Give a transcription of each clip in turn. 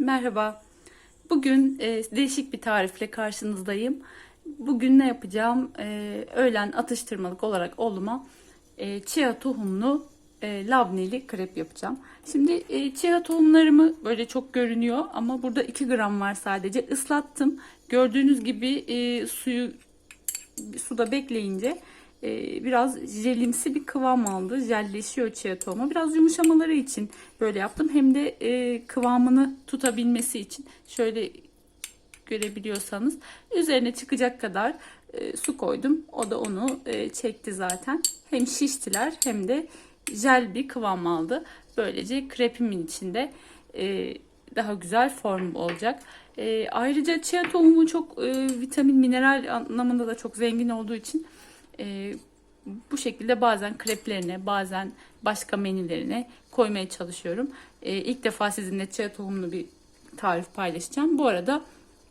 Merhaba. Bugün e, değişik bir tarifle karşınızdayım. Bugün ne yapacağım? E, öğlen atıştırmalık olarak oğluma e, chia tohumlu e, labneli krep yapacağım. Şimdi e, chia tohumlarımı böyle çok görünüyor ama burada 2 gram var sadece. Islattım. Gördüğünüz gibi e, suyu suda bekleyince e, biraz jelimsi bir kıvam aldı. Jelleşiyor chia tohumu. Biraz yumuşamaları için böyle yaptım. Hem de e, kıvamını tutabilmesi için şöyle görebiliyorsanız üzerine çıkacak kadar e, su koydum. O da onu e, çekti zaten. Hem şiştiler hem de jel bir kıvam aldı. Böylece krepimin içinde e, daha güzel form olacak. E, ayrıca chia tohumu çok e, vitamin, mineral anlamında da çok zengin olduğu için e, bu şekilde bazen kreplerine, bazen başka menülerine koymaya çalışıyorum. E, ilk defa sizinle chia tohumlu bir tarif paylaşacağım. Bu arada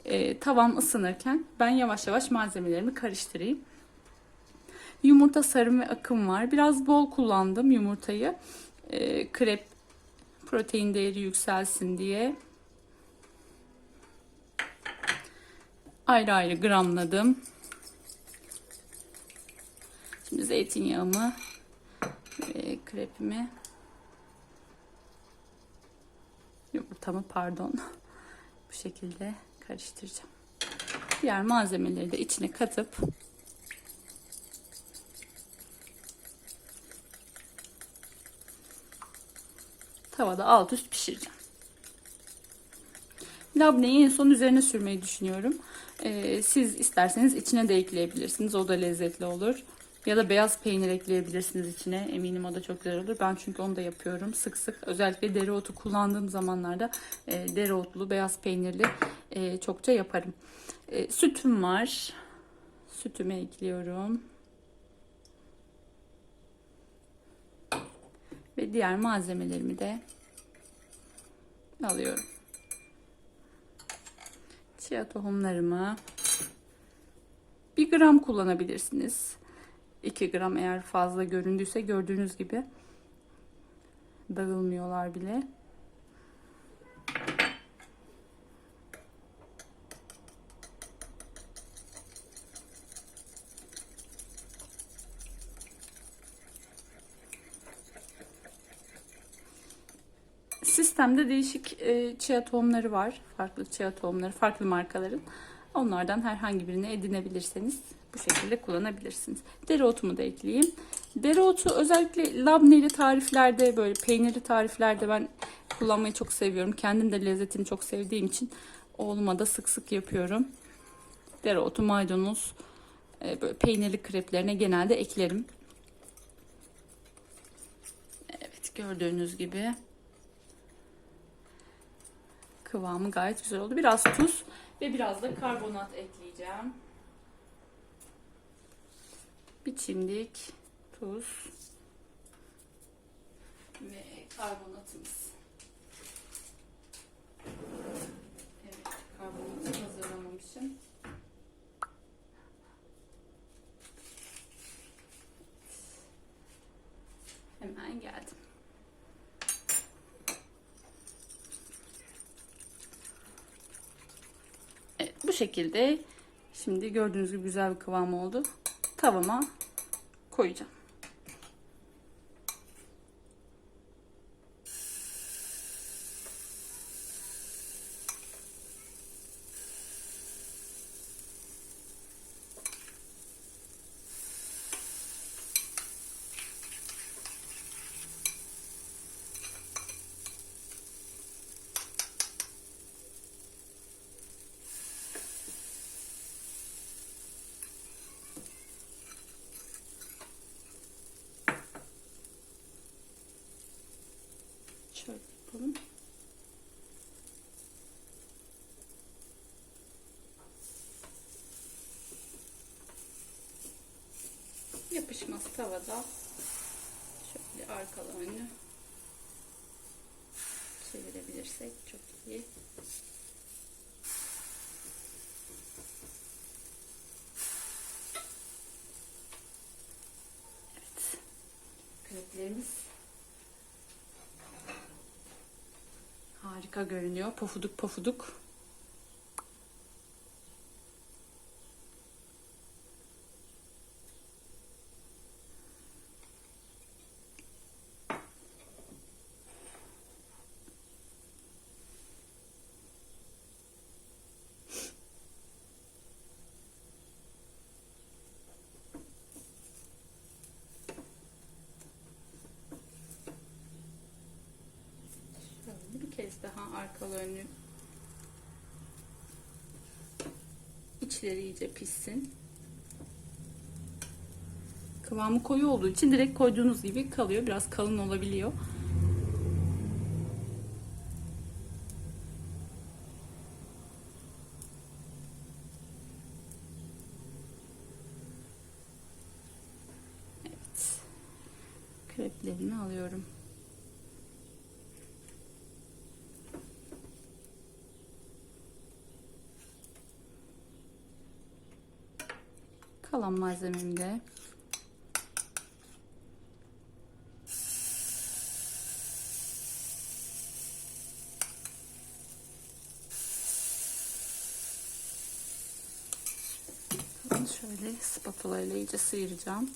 e, tavam ısınırken ben yavaş yavaş malzemelerimi karıştırayım. Yumurta sarım ve akım var. Biraz bol kullandım yumurtayı. E, krep protein değeri yükselsin diye. Ayrı ayrı gramladım. Şimdi zeytinyağımı ve krepimi yumurtamı pardon bu şekilde karıştıracağım. Diğer malzemeleri de içine katıp tavada alt üst pişireceğim. Labneyi en son üzerine sürmeyi düşünüyorum. Ee, siz isterseniz içine de ekleyebilirsiniz. O da lezzetli olur. Ya da beyaz peynir ekleyebilirsiniz içine. Eminim o da çok güzel olur. Ben çünkü onu da yapıyorum sık sık. Özellikle dereotu kullandığım zamanlarda e, dereotlu, beyaz peynirli e, çokça yaparım. E, sütüm var. Sütümü ekliyorum. Ve diğer malzemelerimi de alıyorum. Chia tohumlarımı 1 gram kullanabilirsiniz. 2 gram eğer fazla göründüyse gördüğünüz gibi dağılmıyorlar bile. Sistemde değişik e, chia tohumları var. Farklı chia tohumları, farklı markaların. Onlardan herhangi birini edinebilirseniz bu şekilde kullanabilirsiniz. Dereotumu da ekleyeyim. Dereotu özellikle labneli tariflerde böyle peynirli tariflerde ben kullanmayı çok seviyorum. Kendim de lezzetini çok sevdiğim için oğluma da sık sık yapıyorum. Dereotu, maydanoz, e, böyle peynirli kreplerine genelde eklerim. Evet gördüğünüz gibi kıvamı gayet güzel oldu. Biraz tuz ve biraz da karbonat ekleyeceğim. Bir çimdik tuz ve karbonatımız. Evet, karbonatı hazırlamamışım. Hemen geldim. Evet, bu şekilde şimdi gördüğünüz gibi güzel bir kıvam oldu. Tavama koyacağım. Tavada. Şöyle arkalarını çevirebilirsek çok iyi. Evet. Kreplerimiz harika görünüyor. Pofuduk pofuduk. Şöyle bir kez daha arkalı içleri iyice pişsin. Kıvamı koyu olduğu için direkt koyduğunuz gibi kalıyor. Biraz kalın olabiliyor. Evet. Kreplerini alıyorum. Kalan malzememi de şöyle spatula ile iyice sıyıracağım.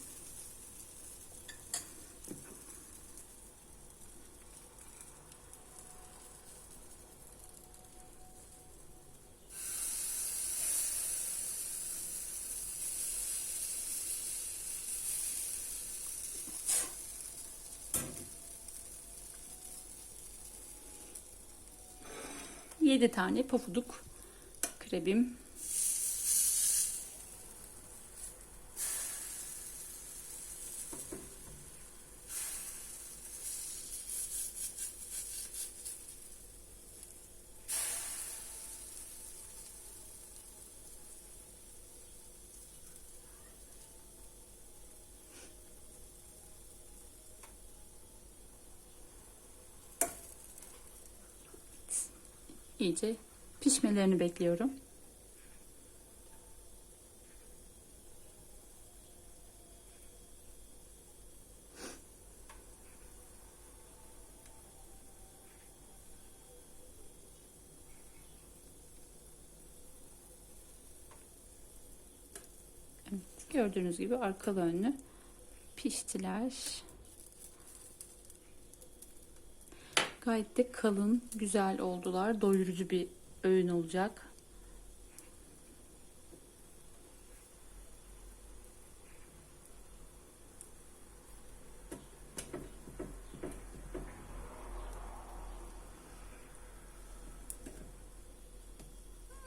Yedi tane pofuduk krebim iyice pişmelerini bekliyorum. Evet, gördüğünüz gibi arkalı önlü piştiler. Gayet de kalın, güzel oldular. Doyurucu bir öğün olacak.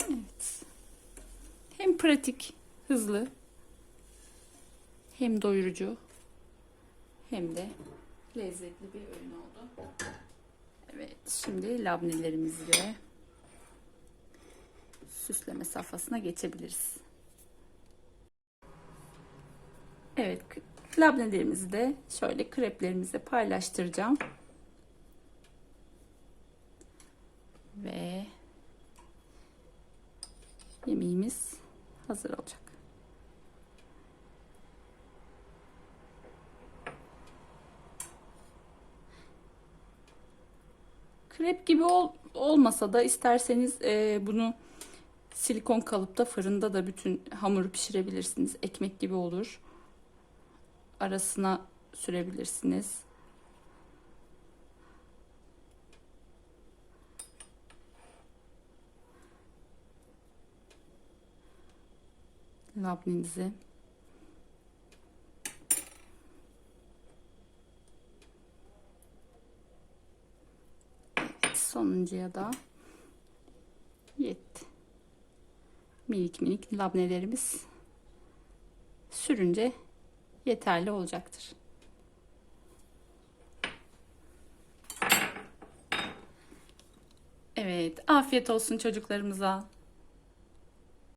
Evet. Hem pratik, hızlı, hem doyurucu, hem de lezzetli bir öğün oldu. Evet, şimdi labnelerimizi de süsleme safhasına geçebiliriz. Evet, labnelerimizi de şöyle kreplerimize paylaştıracağım. Ve yemeğimiz hazır olacak. Krep gibi ol, olmasa da isterseniz e, bunu silikon kalıpta fırında da bütün hamuru pişirebilirsiniz. Ekmek gibi olur. Arasına sürebilirsiniz. Labnenizi sonuncuya da yetti. Minik minik labnelerimiz sürünce yeterli olacaktır. Evet, afiyet olsun çocuklarımıza.